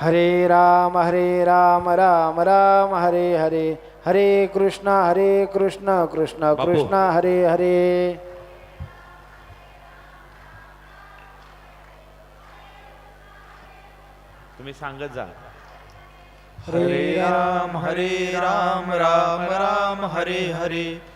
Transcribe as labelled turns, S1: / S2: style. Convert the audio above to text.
S1: हरे राम हरे राम राम राम हरे हरे. हरे कृष्ण हरे कृष्ण कृष्ण. कृष्ण हरे हरे.
S2: तुम्ही सांगत जा.
S3: हरे राम हरे राम राम राम हरे हरे.